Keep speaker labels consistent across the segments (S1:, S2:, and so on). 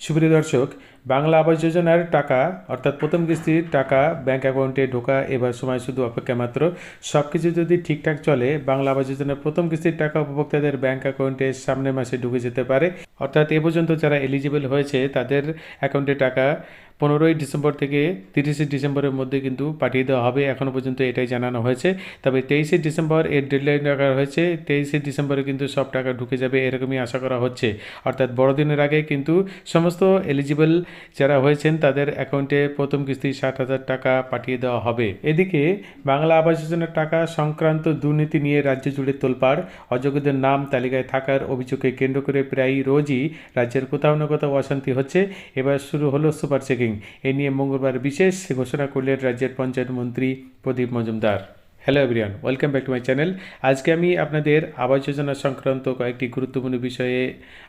S1: সুপ্রিয় দর্শক বাংলা আবাস যোজনার টাকা, অর্থাৎ প্রথম কিস্তির টাকা ব্যাংক অ্যাকাউন্টে ঢোকা, এবার সময় শুধু অপেক্ষা মাত্র। সব কিছু যদি ঠিকঠাক চলে, বাংলা আবাস যোজনার প্রথম কিস্তির টাকা উপভোক্তাদের ব্যাংক অ্যাকাউন্টে সামনের মাসে ঢুকে যেতে পারে। অর্থাৎ এ পর্যন্ত যারা এলিজিবল হয়েছে, তাদের অ্যাকাউন্টে টাকা পনেরোই ডিসেম্বর থেকে তিরিশে ডিসেম্বরের মধ্যে কিন্তু পাঠিয়ে দেওয়া হবে। এখনও পর্যন্ত এটাই জানানো হয়েছে। তবে তেইশে ডিসেম্বর এর ডেডলাইন রাখা হয়েছে। তেইশে ডিসেম্বরে কিন্তু সব টাকা ঢুকে যাবে, এরকমই আশা করা হচ্ছে। অর্থাৎ বড়দিনের আগে কিন্তু সমস্ত এলিজিবল যারা হয়েছেন তাদের অ্যাকাউন্টে প্রথম কিস্তি ষাট হাজার টাকা পাঠিয়ে দেওয়া হবে। এদিকে বাংলা আবাস যোজনার টাকা সংক্রান্ত দুর্নীতি নিয়ে রাজ্য জুড়ে তোলপাড়, অযোগ্যদের নাম তালিকায় থাকার অভিযোগকে কেন্দ্র করে প্রায় রোজই রাজ্যের কোথাও না কোথাও অশান্তি হচ্ছে। এবার শুরু হলো সুপার চেকিং এ নিয়ে মঙ্গলবার বিশেষ ঘোষণা করলেন রাজ্যের পঞ্চায়েত মন্ত্রী Pradip Majumdar. Hello everyone welcome back to my channel আজকে আমি আপনাদের আবাস যোজনা সংক্রান্ত কয়েকটি গুরুত্বপূর্ণ বিষয়ে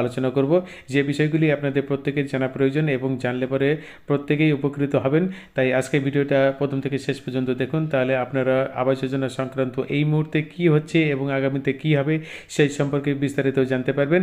S1: আলোচনা করব। যে বিষয়গুলি আপনাদের প্রত্যেকের জানা প্রয়োজন এবং জানলে পরে প্রত্যেকেই উপকৃত হবেন। তাই আজকে ভিডিওটা প্রথম থেকে শেষ পর্যন্ত দেখুন। তাহলে আপনারা আবাস যোজনা সংক্রান্ত এই মুহূর্তে কি হচ্ছে এবং আগামীতে কি হবে সেই সম্পর্কে বিস্তারিত জানতে পারবেন।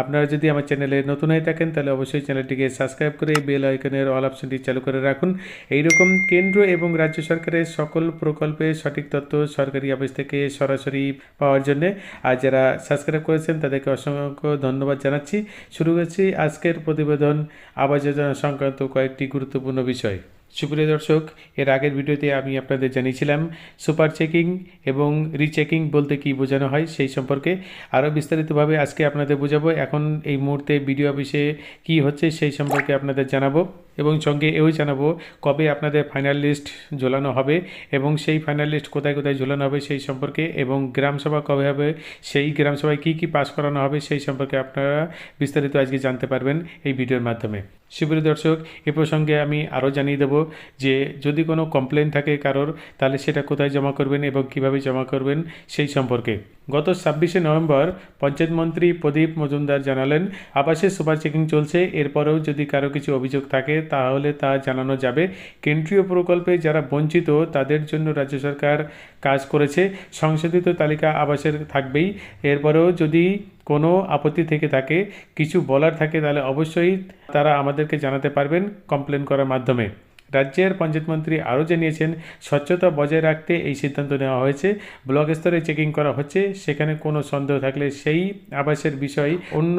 S1: আপনারা যদি আমার চ্যানেলে নতুন হয়ে থাকেন, তাহলে অবশ্যই চ্যানেলটিকে সাবস্ক্রাইব করে বেল আইকনের অল অপশনটি চালু করে রাখুন। এইরকম কেন্দ্র এবং রাজ্য সরকারের সকল প্রকল্পে সঠিক তথ্য সরকারি অফিস থেকে সরাসরি পাওয়ার জন্য। আর যারা সাবস্ক্রাইব করেছেন, তাদেরকে অসংখ্য ধন্যবাদ জানাচ্ছি। শুরু করছি আজকের প্রতিবেদন আবাস যোজনা সংক্রান্ত কয়েকটি গুরুত্বপূর্ণ বিষয়। সুপ্রিয় দর্শক, এর আগের ভিডিওতে আমি আপনাদের জানিয়েছিলাম, সুপার চেকিং এবং রিচেকিং বলতে কি বোঝানো হয় সেই সম্পর্কে। আরও বিস্তারিতভাবে আজকে আপনাদের বোঝাবো। এখন এই মুহূর্তে ভিডিও অফিসে কি হচ্ছে সেই সম্পর্কে আপনাদের জানাব। এবং সঙ্গে এও জানাব কবে আপনাদের ফাইনাল লিস্ট ঝোলানো হবে এবং সেই ফাইনাল লিস্ট কোথায় কোথায় ঝোলানো হবে সেই সম্পর্কে এবং গ্রামসভা কবে হবে, সেই গ্রামসভায় কী কী পাস করানো হবে সেই সম্পর্কে আপনারা বিস্তারিত আজকে জানতে পারবেন এই ভিডিওর মাধ্যমে। সুপ্রিয় দর্শক, এ প্রসঙ্গে আমি আরও জানিয়ে দেবো যে যদি কোনো কমপ্লেন থাকে কারোর, তাহলে সেটা কোথায় জমা করবেন এবং কীভাবে জমা করবেন সেই সম্পর্কে। গত ছাব্বিশে নভেম্বর পঞ্চায়েত মন্ত্রী প্রদীপ মজুমদার জানালেন, আবাসে সুপার চেকিং চলছে, এরপরেও যদি কারও কিছু অভিযোগ থাকে তাহলে তা জানানো যাবে। কেন্দ্রীয় প্রকল্পে যারা বঞ্চিত, তাদের জন্য রাজ্য সরকার কাজ করেছে। সংশোধিত তালিকা আবাসের থাকবেই। এরপরেও যদি কোনো আপত্তি থেকে থাকে, কিছু বলার থাকে তাহলে অবশ্যই তারা আমাদেরকে জানাতে পারবেন কমপ্লেন করার মাধ্যমে। রাজ্যের পঞ্চায়েত মন্ত্রী আরও জানিয়েছেন, স্বচ্ছতা বজায় রাখতে এই সিদ্ধান্ত নেওয়া হয়েছে। ব্লক স্তরে চেকিং করা হচ্ছে। সেখানে কোনো সন্দেহ থাকলে সেই আবাসের বিষয় অন্য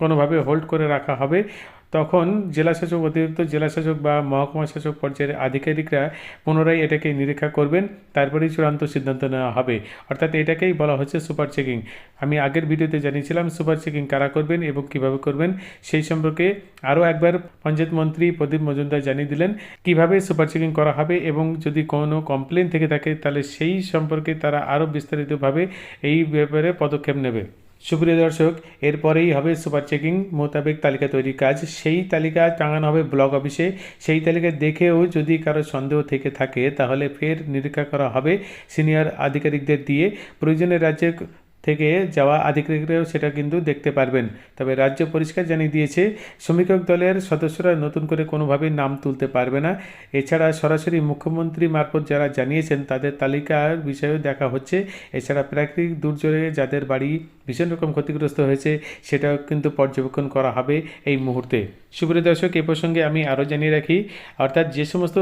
S1: কোনোভাবে হোল্ড করে রাখা হবে। তখন জেলাশাসক অতিরিক্ত জেলাশাসক বা মহকুমা শাসক পর্যায়ের আধিকারিকরা পুনরায় এটাকে নিরীক্ষা করবেন, তারপরেই চূড়ান্ত সিদ্ধান্ত নেওয়া হবে। অর্থাৎ এটাকেই বলা হচ্ছে সুপার চেকিং। আমি আগের ভিডিওতে জানিয়েছিলাম সুপার চেকিং কারা করবেন এবং কীভাবে করবেন, সেই সম্পর্কে আরও একবার পঞ্চায়েত মন্ত্রী প্রদীপ মজুমদার জানিয়ে দিলেন কীভাবে সুপার চেকিং করা হবে এবং যদি কোনো কমপ্লেন থেকে থাকে, তাহলে সেই সম্পর্কে তারা আরও বিস্তারিতভাবে এই ব্যাপারে পদক্ষেপ নেবে। সুপ্রিয় দর্শক, এরপরেই হবে সুপার চেকিং মোতাবেক তালিকা তৈরির কাজ। সেই তালিকা টাঙানো হবে ব্লক অফিসে। সেই তালিকা দেখেও যদি কারও সন্দেহ থেকে থাকে, তাহলে ফের নিরীক্ষা করা হবে সিনিয়র আধিকারিকদের দিয়ে। প্রয়োজনে রাজ্যে থেকে যাওয়া আধিকারিকরাও সেটা কিন্তু দেখতে পারবেন। তবে রাজ্য পরিষ্কার জানিয়ে দিয়েছে, শ্রমিকক দলের সদস্যরা নতুন করে কোনোভাবেই নাম তুলতে পারবে না। এছাড়া সরাসরি মুখ্যমন্ত্রী মারফত যারা জানিয়েছেন, তাদের তালিকার বিষয়েও দেখা হচ্ছে। এছাড়া প্রাকৃতিক দুর্যোগে যাদের বাড়ি ভীষণ রকম ক্ষতিগ্রস্ত হয়েছে, সেটাও কিন্তু পর্যবেক্ষণ করা হবে এই মুহূর্তে। সুপ্রিয় দর্শক, এ প্রসঙ্গে আমি আরও জানিয়ে রাখি, অর্থাৎ যে সমস্ত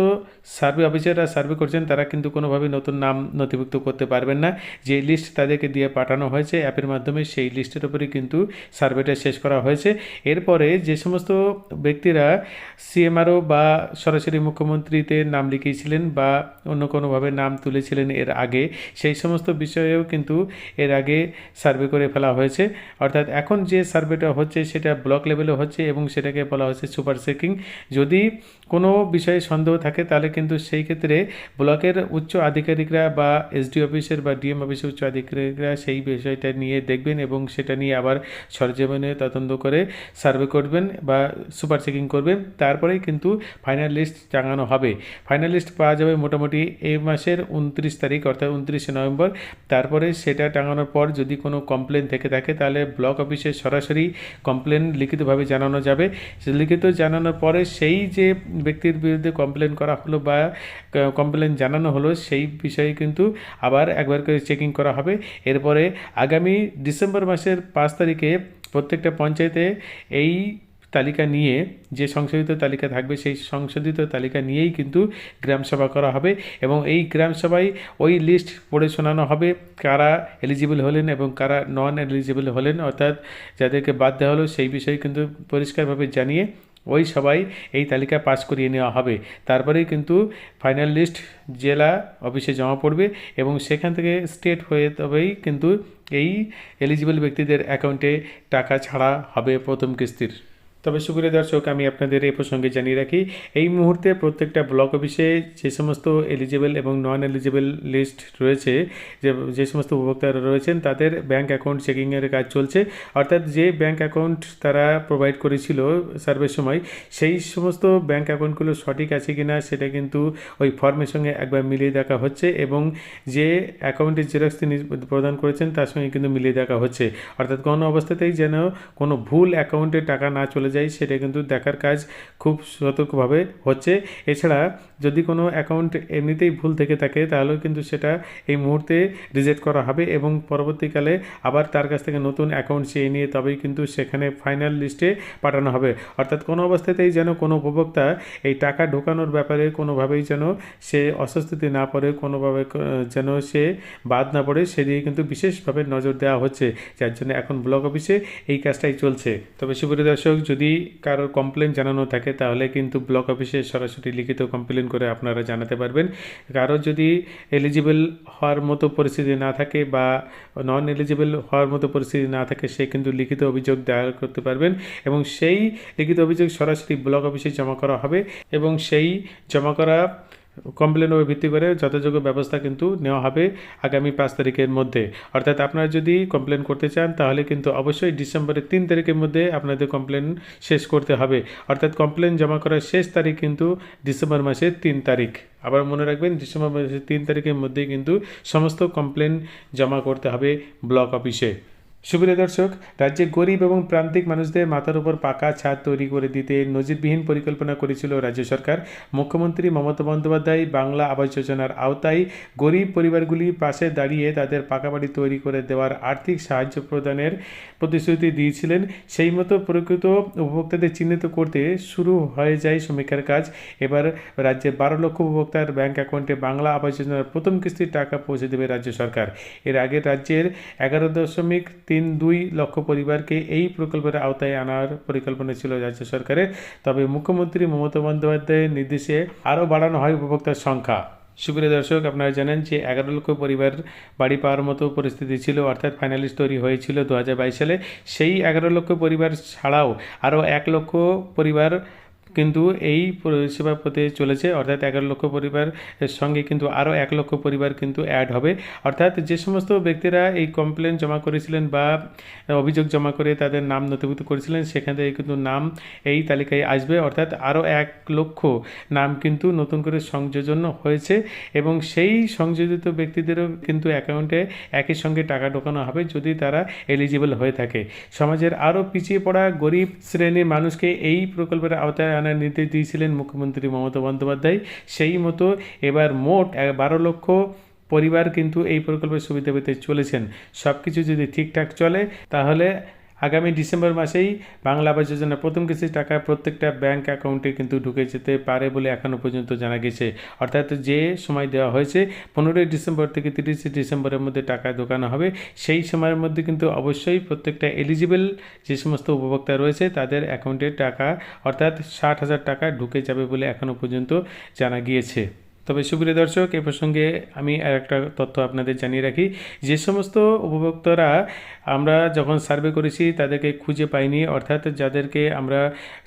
S1: সার্ভে অফিসাররা সার্ভে করছেন, তারা কিন্তু কোনোভাবে নতুন নাম নথিভুক্ত করতে পারবেন না। যে লিস্ট তাদেরকে দিয়ে পাঠানো হয়েছে অ্যাপের মাধ্যমে সেই লিস্টের উপরেই কিন্তু সার্ভেটা শেষ করা হয়েছে। এরপরে যে সমস্ত ব্যক্তিরা সিএমআরও বা সরাসরি মুখ্যমন্ত্রীতে নাম লিখিয়েছিলেন বা অন্য কোনোভাবে নাম তুলেছিলেন এর আগে, সেই সমস্ত বিষয়েও কিন্তু এর আগে সার্ভে করে ফেলা হয়েছে। অর্থাৎ এখন যে সার্ভেটা হচ্ছে সেটা ব্লক লেভেলে হচ্ছে এবং সেটাকে বলা হচ্ছে সুপার চেকিং। যদি কোনো বিষয়ে সন্দেহ থাকে তাহলে কিন্তু সেই ক্ষেত্রে ব্লকের উচ্চ আধিকারিকরা বা এসডি অফিসের বা ডিএম অফিসের উচ্চ আধিকারিকরা সেই বিষয়টা নিয়ে দেখবেন এবং সেটা নিয়ে আবার সরজীবনে তদন্ত করে সার্ভে করবেন বা সুপার চেকিং করবেন। তারপরেই কিন্তু ফাইনাল লিস্ট টাঙানো হবে। ফাইনাল লিস্ট পাওয়া যাবে মোটামুটি এই মাসের উনত্রিশ তারিখ, অর্থাৎ উনত্রিশে নভেম্বর। তারপরে সেটা টাঙানোর পর যদি কোনো কমপ্লেন থেকে থাকে, তাহলে ব্লক অফিসে সরাসরি কমপ্লেন লিখিতভাবে জানানো যাবে। লিখিত জানানোর পরে সেই যে ব্যক্তির বিরুদ্ধে কমপ্লেন করা হলো বা কমপ্লেন জানানো হলো, সেই বিষয়ে কিন্তু আবার একবার করে চেকিং করা হবে। এরপরে আগামী ডিসেম্বর মাসের পাঁচ তারিখে প্রত্যেকটা পঞ্চায়েতে এই তালিকা নিয়ে যে সংশোধিত তালিকা থাকবে, সেই সংশোধিত তালিকা নিয়েই কিন্তু গ্রামসভা করা হবে এবং এই গ্রামসভায় ওই লিস্ট পড়ে শোনানো হবে কারা এলিজিবল হলেন এবং কারা নন এলিজিবল হলেন। অর্থাৎ যাদেরকে বাদ দেওয়া হলো সেই বিষয়ে কিন্তু পরিষ্কারভাবে জানিয়ে ওই সবাই এই তালিকা পাস করিয়ে নেওয়া হবে। তারপরেই কিন্তু ফাইনাল লিস্ট জেলা অফিসে জমা পড়বে এবং সেখান থেকে স্টেট হয়ে তবেই কিন্তু এই এলিজিবল ব্যক্তিদের অ্যাকাউন্টে টাকা ছাড়া হবে প্রথম কিস্তির। তবে সুপ্রিয় দর্শক, আমি আপনাদের এ প্রসঙ্গে জানিয়ে রাখি, এই মুহূর্তে প্রত্যেকটা ব্লক অফিসে যে সমস্ত এলিজিবল এবং নন এলিজিবল লিস্ট রয়েছে, যে যে সমস্ত উপভোক্তারা রয়েছেন, তাদের ব্যাংক অ্যাকাউন্ট চেকিংয়ের কাজ চলছে। অর্থাৎ যে ব্যাংক অ্যাকাউন্ট তারা প্রোভাইড করেছিল সার্ভের সময়, সেই সমস্ত ব্যাংক অ্যাকাউন্টগুলো সঠিক আছে কি না সেটা কিন্তু ওই ফর্মের সঙ্গে একবার মিলিয়ে দেখা হচ্ছে এবং যে অ্যাকাউন্টের জেরক্স তিনি প্রদান করেছেন তার সঙ্গে কিন্তু মিলিয়ে দেখা হচ্ছে। অর্থাৎ কোনো অবস্থাতেই যেন কোনো ভুল অ্যাকাউন্টে টাকা না চলে যায় সেটা কিন্তু দেখার কাজ খুব সতর্কভাবে হচ্ছে। এছাড়া যদি কোনো অ্যাকাউন্ট এমনিতেই ভুল থেকে থাকে, তাহলেও কিন্তু সেটা এই মুহূর্তে রিজেক্ট করা হবে এবং পরবর্তীকালে আবার তার কাছ থেকে নতুন অ্যাকাউন্ট চেয়ে নিয়ে তবেই কিন্তু সেখানে ফাইনাল লিস্টে পাঠানো হবে। অর্থাৎ কোনো অবস্থাতেই যেন কোনো উপভোক্তা এই টাকা ঢোকানোর ব্যাপারে কোনোভাবেই যেন সে অস্বস্তিতে না পড়ে, কোনোভাবে যেন সে বাদ না পড়ে সেদিকে কিন্তু বিশেষভাবে নজর দেওয়া হচ্ছে। যার জন্য এখন ব্লক অফিসে এই কাজটাই চলছে। তবে সুপ্রিয় দর্শক, যদি কারোর কমপ্লেন জানানো থাকে, তাহলে কিন্তু ব্লক অফিসে সরাসরি লিখিত কমপ্লেন করে আপনারা জানাতে পারবেন। কারও যদি এলিজিবল হওয়ার মতো পরিস্থিতি না থাকে বা নন এলিজিবল হওয়ার মতো পরিস্থিতি না থাকে, সে কিন্তু লিখিত অভিযোগ দায়ের করতে পারবেন এবং সেই লিখিত অভিযোগ সরাসরি ব্লক অফিসে জমা করা হবে এবং সেই জমা করা কমপ্লেন উপর ভিত্তি করে যথাযোগ্য ব্যবস্থা কিন্তু নেওয়া হবে আগামী পাঁচ তারিখের মধ্যে। অর্থাৎ আপনারা যদি কমপ্লেন করতে চান, তাহলে কিন্তু অবশ্যই ডিসেম্বরের তিন তারিখের মধ্যে আপনাদের কমপ্লেন শেষ করতে হবে। অর্থাৎ কমপ্লেন জমা করার শেষ তারিখ কিন্তু ডিসেম্বর মাসের তিন তারিখ। আবার মনে রাখবেন, ডিসেম্বর মাসের তিন তারিখের মধ্যে কিন্তু সমস্ত কমপ্লেন জমা করতে হবে ব্লক অফিসে। সুপ্রিয় দর্শক, রাজ্যে গরিব এবং প্রান্তিক মানুষদের মাথার উপর পাকা ছাদ তৈরি করে দিতে নজিরবিহীন পরিকল্পনা করেছিল রাজ্য সরকার। মুখ্যমন্ত্রী মমতা বন্দ্যোপাধ্যায় বাংলা আবাস যোজনার আওতায় গরিব পরিবারগুলির পাশে দাঁড়িয়ে তাদের পাকা বাড়ি তৈরি করে দেওয়ার আর্থিক সাহায্য প্রদানের প্রতিশ্রুতি দিয়েছিলেন। সেই মতো প্রকৃত উপভোক্তাদের চিহ্নিত করতে শুরু হয়ে যায় সমীক্ষার কাজ। এবার রাজ্যের বারো লক্ষ উপভোক্তার ব্যাংক অ্যাকাউন্টে বাংলা আবাস যোজনার প্রথম কিস্তির টাকা পৌঁছে দেবে রাজ্য সরকার। এর আগে রাজ্যের এগারো দশমিক তিন দুই লক্ষ পরিবারকে এই প্রকল্পের আওতায় আনার পরিকল্পনা ছিল রাজ্য সরকারের। তবে মুখ্যমন্ত্রী মমতা বন্দ্যোপাধ্যায়ের নির্দেশে আরও বাড়ানো হয় উপভোক্তার সংখ্যা। সুপ্রিয় দর্শক, আপনারা জানেন যে এগারো লক্ষ পরিবার বাড়ি পাওয়ার মতো পরিস্থিতি ছিল, অর্থাৎ ফাইনালিস্ট তৈরি হয়েছিল দু হাজার বাইশ সালে। সেই এগারো লক্ষ পরিবার ছাড়াও আরও এক লক্ষ পরিবার কিন্তু এই পরিষেবা পেতে চলেছে, অর্থাৎ এগারো লক্ষ পরিবারের সঙ্গে কিন্তু আরও এক লক্ষ পরিবার কিন্তু অ্যাড হবে। অর্থাৎ যে সমস্ত ব্যক্তিরা এই কমপ্লেন জমা করেছিলেন বা অভিযোগ জমা করে তাদের নাম নথিভুক্ত করেছিলেন, সেখান থেকে কিন্তু নাম এই তালিকায় আসবে। অর্থাৎ আরও এক লক্ষ নাম কিন্তু নতুন করে সংযোজন হয়েছে এবং সেই সংযোজিত ব্যক্তিদেরও কিন্তু অ্যাকাউন্টে একই সঙ্গে টাকা ঢোকানো হবে যদি তারা এলিজিবল হয়ে থাকে। সমাজের আরও পিছিয়ে পড়া গরিব শ্রেণির মানুষকে এই প্রকল্পের আওতায় আনার নির্দেশ দিয়েছিলেন মুখ্যমন্ত্রী মমতা বন্দ্যোপাধ্যায়। সেই মতো এবার মোট বারো লক্ষ পরিবার কিন্তু এই প্রকল্পের সুবিধা পেতে চলেছেন। সব কিছু যদি ঠিকঠাক চলে, তাহলে আগামী ডিসেম্বর মাসেই বাংলা আবাস যোজনার প্রথম কিস্তির টাকা প্রত্যেকটা ব্যাংক অ্যাকাউন্টে কিন্তু ঢুকে যেতে পারে বলে এখনও পর্যন্ত জানা গেছে। অর্থাৎ যে সময় দেওয়া হয়েছে, পনেরোই ডিসেম্বর থেকে তিরিশে ডিসেম্বরের মধ্যে টাকা ঢোকানো হবে, সেই সময়ের মধ্যে কিন্তু অবশ্যই প্রত্যেকটা এলিজিবল যে সমস্ত উপভোক্তা রয়েছে তাদের অ্যাকাউন্টে টাকা, অর্থাৎ ষাট হাজার টাকা ঢুকে যাবে বলে এখনও পর্যন্ত জানা গিয়েছে। তবে সুপ্রিয় দর্শক, এ প্রসঙ্গে আমি আর একটা তথ্য আপনাদের জানিয়ে রাখি। যে সমস্ত উপভোক্তারা আমরা যখন সার্ভে করেছি, তাদেরকে খুঁজে পাইনি, অর্থাৎ যাদেরকে আমরা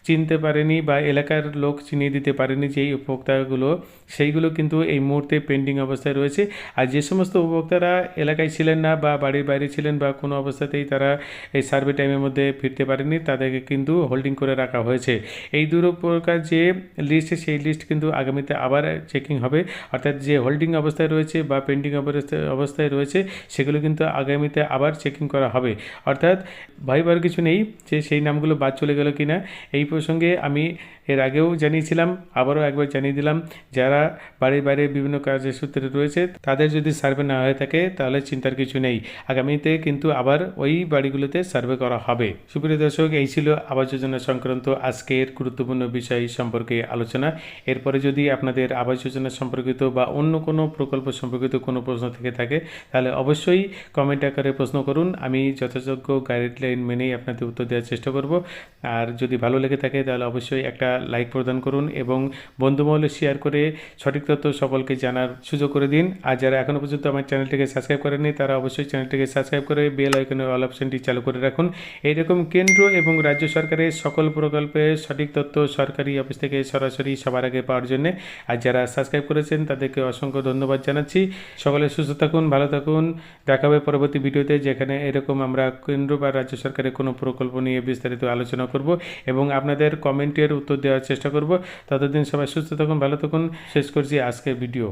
S1: চিনতে পারেনি বা এলাকার লোক চিনিয়ে দিতে পারেনি যে উপভোক্তাগুলো, সেইগুলো কিন্তু এই মুহূর্তে পেন্ডিং অবস্থায় রয়েছে। আর যে সমস্ত উপভোক্তারা এলাকায় ছিলেন না বা বাড়ির বাইরে ছিলেন বা কোনো অবস্থাতেই তারা এই সার্ভে টাইমের মধ্যে ফিরতে পারেনি তাদেরকে কিন্তু হোল্ডিং করে রাখা হয়েছে। এই দুটো প্রকার যে লিস্ট সেই লিস্ট কিন্তু আগামীতে আবার চেকিং হবে। অর্থাৎ যে হোল্ডিং অবস্থায় রয়েছে বা পেন্ডিং অবস্থায় রয়েছে, সেগুলো কিন্তু আগামীতে আবার চেকিং করা হবে। অর্থাৎ ভাইবার কিছু নেই যে সেই নামগুলো বাদ চলে গেল কি না এই প্রসঙ্গে আমি এর আগেও জানিয়েছিলাম, আবারও একবার জানিয়ে দিলাম, যারা বাড়ির বাইরে বিভিন্ন কাজের সূত্রে রয়েছে, তাদের যদি সার্ভে না হয়ে থাকে, তাহলে চিন্তার কিছু নেই। আগামীতে কিন্তু আবার ওই বাড়িগুলোতে সার্ভে করা হবে। সুপ্রিয় দর্শক, এই ছিল আবাস যোজনা সংক্রান্ত আজকের গুরুত্বপূর্ণ বিষয় সম্পর্কে আলোচনা। এরপরে যদি আপনাদের আবাস যোজনা সম্পর্কিত বা অন্য কোনো প্রকল্প সম্পর্কিত কোনো প্রশ্ন থেকে থাকে, তাহলে অবশ্যই কমেন্ট আকারে প্রশ্ন করুন। আমি যথাযোগ্য গাইডলাইন মেনেই আপনাদের উত্তর দেওয়ার চেষ্টা করব। আর যদি ভালো লেগে থাকে, তাহলে অবশ্যই একটা লাইক প্রদান করুন এবং বন্ধুমহলে শেয়ার করে সঠিক তথ্য সকলকে জানার সুযোগ করে দিন। আর যারা এখনও পর্যন্ত আমার চ্যানেলটিকে সাবস্ক্রাইব করেনি তারা অবশ্যই চ্যানেলটিকে সাবস্ক্রাইব করে বেল আইকনের অল অপশনটি চালু করে রাখুন। এইরকম কেন্দ্র এবং রাজ্য সরকারের সকল প্রকল্পের সঠিক তথ্য সরকারি অফিস থেকে সরাসরি সবার আগে পাওয়ার জন্য। আর যারা সাবস্ক্রাইব করেছেন, তাদেরকে অসংখ্য ধন্যবাদ জানাচ্ছি। সকলে সুস্থ থাকুন, ভালো থাকুন। দেখা হবে পরবর্তী ভিডিওতে যেখানে এরকম আমরা কেন্দ্র বা রাজ্য সরকারের কোনো প্রকল্প নিয়ে বিস্তারিত আলোচনা করব। এবং আপনাদের কমেন্টের উত্তর দেওয়ার চেষ্টা করব। ততদিন সবাই সুস্থ থাকুন, ভালো থাকুন। শেষ করছি আজকের ভিডিও